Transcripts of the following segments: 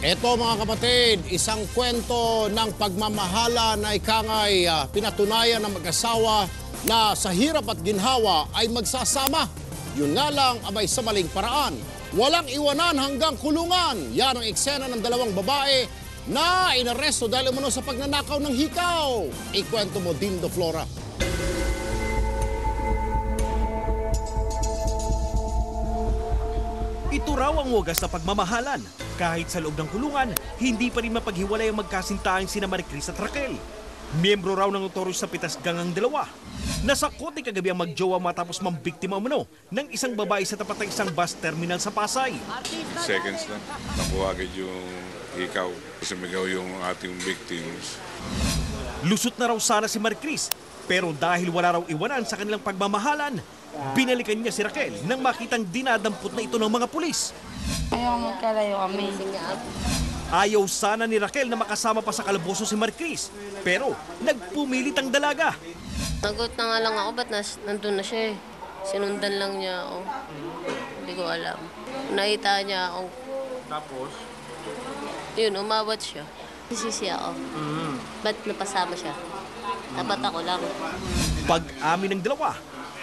Ito mga kapatid, isang kwento ng pagmamahala na ikangay ah, pinatunayan ng mag-asawa na sa hirap at ginhawa ay magsasama. Yun nga lang abay sa maling paraan. Walang iwanan hanggang kulungan. Yan ang eksena ng dalawang babae na inaresto dahil umano sa pagnanakaw ng hikaw. Ikwento mo, Dindo Flora. Ito raw ang wagas na pagmamahalan. Kahit sa loob ng kulungan, hindi pa rin mapaghiwalay ang magkasintahan sina Maricris at Raquel. Miyembro raw ng notorious sa pitas gang ang dalawa. Nasakote kagabi ang magjowa matapos mambiktima umano ng isang babae sa tapat ng isang bus terminal sa Pasay. seconds lang. Nakuha agad yung ikaw. Sumigaw yung ating victims. Lusot na raw sana si Maricris, pero dahil wala raw iwanan sa kanilang pagmamahalan, binalikan niya si Raquel nang makitang dinadampot na ito ng mga pulis. Ayaw magkalayo kami. Ayaw sana ni Raquel na makasama pa sa kalaboso si Maricris, pero nagpumilit ang dalaga. Nagot na nga lang ako, ba't nas, nandun na siya eh. Sinundan lang niya ako. Hindi ko alam. Nakita niya ako. Tapos? Yun, umawat siya. Sisisi ako. Ba't napasama siya? Dapat ako lang. Pag-amin ng dalawa,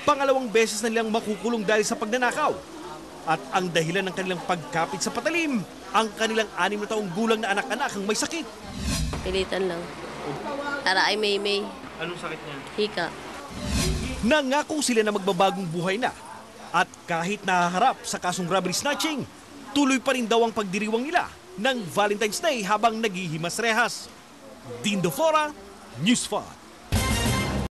pangalawang beses na nilang makukulong dahil sa pagnanakaw. At ang dahilan ng kanilang pagkapit sa patalim, ang kanilang anim na taong gulang na anak-anak ang may sakit. Pilitan lang. Para ay may may. Anong sakit niya? Hika. Nangako sila na magbabagong buhay na. At kahit nahaharap sa kasong robbery snatching, tuloy pa rin daw ang pagdiriwang nila ng Valentine's Day habang naghihimas rehas. Dindo Flora, News 5.